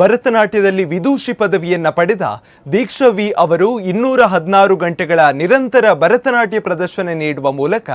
ಭರತನಾಟ್ಯದಲ್ಲಿ ವಿದೂಷಿ ಪದವಿಯನ್ನ ಪಡೆದ ದೀಕ್ಷವಿ ಅವರು ಇನ್ನೂರ ಹದಿನಾರು ಗಂಟೆಗಳ ನಿರಂತರ ಭರತನಾಟ್ಯ ಪ್ರದರ್ಶನ ನೀಡುವ ಮೂಲಕ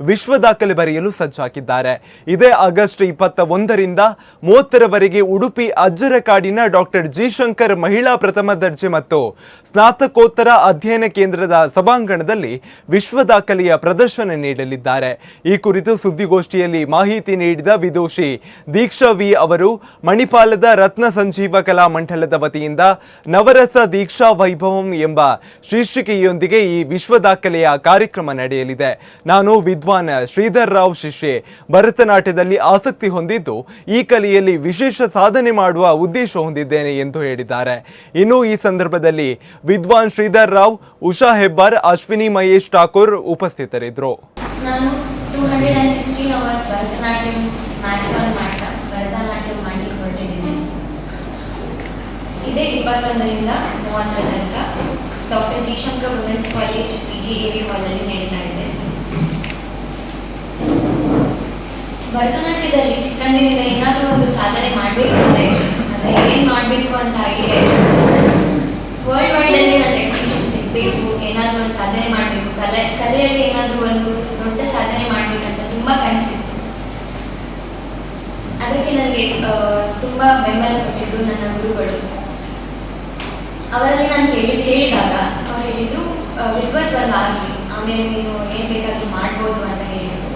ವಿಶ್ವ ದಾಖಲೆ ಬರೆಯಲು ಸಜ್ಜಾಗಿದ್ದಾರೆ. ಇದೇ ಆಗಸ್ಟ್ ಇಪ್ಪತ್ತ ಒಂದರಿಂದ ಮೂವತ್ತರವರೆಗೆ ಉಡುಪಿ ಅಜ್ಜರಕಾಡಿನ ಡಾಕ್ಟರ್ ಜಿಶಂಕರ್ ಮಹಿಳಾ ಪ್ರಥಮ ದರ್ಜೆ ಮತ್ತು ಸ್ನಾತಕೋತ್ತರ ಅಧ್ಯಯನ ಕೇಂದ್ರದ ಸಭಾಂಗಣದಲ್ಲಿ ವಿಶ್ವ ದಾಖಲೆಯ ಪ್ರದರ್ಶನ ನೀಡಲಿದ್ದಾರೆ. ಈ ಕುರಿತು ಸುದ್ದಿಗೋಷ್ಠಿಯಲ್ಲಿ ಮಾಹಿತಿ ನೀಡಿದ ವಿದೂಷಿ ದೀಕ್ಷಾ ವಿ ಅವರು, ಮಣಿಪಾಲದ ರತ್ನ ಸಂಜೀವ ಕಲಾ ಮಂಡಲದ ವತಿಯಿಂದ ನವರಸ ದೀಕ್ಷಾ ವೈಭವಂ ಎಂಬ ಶೀರ್ಷಿಕೆಯೊಂದಿಗೆ ಈ ವಿಶ್ವ ದಾಖಲೆಯ ಕಾರ್ಯಕ್ರಮ ನಡೆಯಲಿದೆ. ನಾನು ವಿದ್ವಾನ್ ಶ್ರೀಧರ್ ರಾವ್ ಶಿಷ್ಯೆ. ಭರತನಾಟ್ಯದಲ್ಲಿ ಆಸಕ್ತಿ ಹೊಂದಿದ್ದು ಈ ಕಲೆಯಲ್ಲಿ ವಿಶೇಷ ಸಾಧನೆ ಮಾಡುವ ಉದ್ದೇಶ ಹೊಂದಿದ್ದೇನೆ ಎಂದು ಹೇಳಿದ್ದಾರೆ. ಇನ್ನು ಈ ಸಂದರ್ಭದಲ್ಲಿ ವಿದ್ವಾನ್ ಶ್ರೀಧರ್ ರಾವ್, ಉಷಾ ಹೆಬ್ಬಾರ್, ಅಶ್ವಿನಿ ಮಹೇಶ್ ಠಾಕೂರ್ ಉಪಸ್ಥಿತರಿದ್ದರು ಭರತನಾಟ್ಯಂ ಮಾಡಲಿಕ್ಕೆ ಹೊರಟಿದ್ದೀನಿ ಇದೇ ಇಪ್ಪತ್ತೊಂದರಿಂದ ಮೂವತ್ತರ ತನಕ doctor G Shankar women's college P G A V ಹಾಲ್ನಲ್ಲಿ ನಡೀತಾ ಇದೆ ಭರತನಾಟ್ಯದಲ್ಲಿ ಚಿಕ್ಕಂದಿನಿಂದ ಏನಾದರೂ ಒಂದು ಸಾಧನೆ ಮಾಡಬೇಕು ಅಂತ ಇದೆ ಅಂದರೆ ಮಾಡಬೇಕು ಅಂತ ಆಗಿದೆ? ವರ್ಲ್ಡ್ ವೈಡಲ್ಲಿ ನನ್ನ ರೆಕಗ್ನಿಷನ್ ಸಿಗಬೇಕು, ಏನಾದರೂ ಒಂದು ಸಾಧನೆ ಮಾಡಬೇಕು. ಕಲೆ, ಕಲೆಯಲ್ಲಿ ಏನಾದರೂ ಒಂದು ದೊಡ್ಡ ಸಾಧನೆ ಮಾಡಬೇಕಂತ ತುಂಬ ಕನಸಿತ್ತು. ಅದಕ್ಕೆ ನನಗೆ ತುಂಬ ಬೆಂಬಲ ಕೊಟ್ಟಿದ್ದು ನನ್ನ ಗುರುಗಳು ಅವರಲ್ಲಿ ನಾನು ಕೇಳಿ ಹೇಳಿದಾಗ ಅವ್ರು ಹೇಳಿದರು ವಿದ್ವತ್ ಒಂದು ಆಗಲಿ ಆಮೇಲೆ ನೀನು ಏನು ಬೇಕಾದರೂ ಮಾಡ್ಬೋದು ಅಂತ ಹೇಳಿದರು.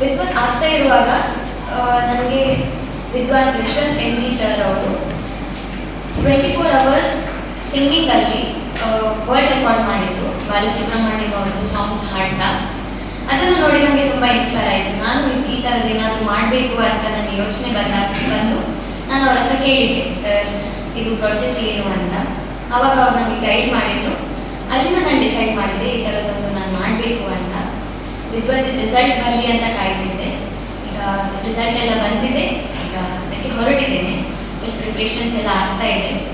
ವಿದ್ವತ್ ಆಗ್ತಾ ಇರುವಾಗ ನನಗೆ Vidwan Krishnan N G sir ಅವರು ಟ್ವೆಂಟಿ ಫೋರ್ ಅವರ್ಸ್ ಸಿಂಗಿಂಗಲ್ಲಿ ವರ್ಲ್ಡ್ ರೆಕಾರ್ಡ್ ಮಾಡಿದ್ರು. ಬಾಲಸುಬ್ರಹ್ಮಣ್ಯಂ ಅವ್ರದ್ದು ಸಾಂಗ್ಸ್ ಹಾಡ್ತಾ. ಅದನ್ನು ನೋಡಿ ನನಗೆ ತುಂಬ ಇನ್ಸ್ಪೈರ್ ಆಯಿತು. ನಾನು ಈ- ಥರದ್ದು ಏನಾದರೂ ಮಾಡಬೇಕು ಅಂತ ನನಗೆ ಯೋಚನೆ ಬಂದಾಗ, ಬಂದು ನಾನು ಅವ್ರ ಹತ್ರ ಕೇಳಿದ್ದೆ, ಸರ್, ಇದು ಪ್ರೊಸೆಸ್ ಏನು ಅಂತ. ಅವಾಗ ಅವ್ರು ನನಗೆ ಗೈಡ್ ಮಾಡಿದ್ರು. ಅಲ್ಲಿಂದ ನಾನು ಡಿಸೈಡ್ ಮಾಡಿದ್ದೆ ಈ ಥರದ್ದೊಂದು ನಾನು ಮಾಡಬೇಕು ಅಂತ. ವಿದ್ವತ್ ರಿಸಲ್ಟ್ ಬರಲಿ ಅಂತ ಕಾಯ್ತಿದ್ದೆ. ಈಗ ರಿಸಲ್ಟ್ ಎಲ್ಲ ಬಂದಿದೆ. ಈಗ ಅದಕ್ಕೆ ಹೊರಟಿದ್ದೇನೆ. ಫುಲ್ ಪ್ರಿಪ್ರೇಷನ್ಸ್ ಎಲ್ಲ ಆಗ್ತಾ ಇದೆ.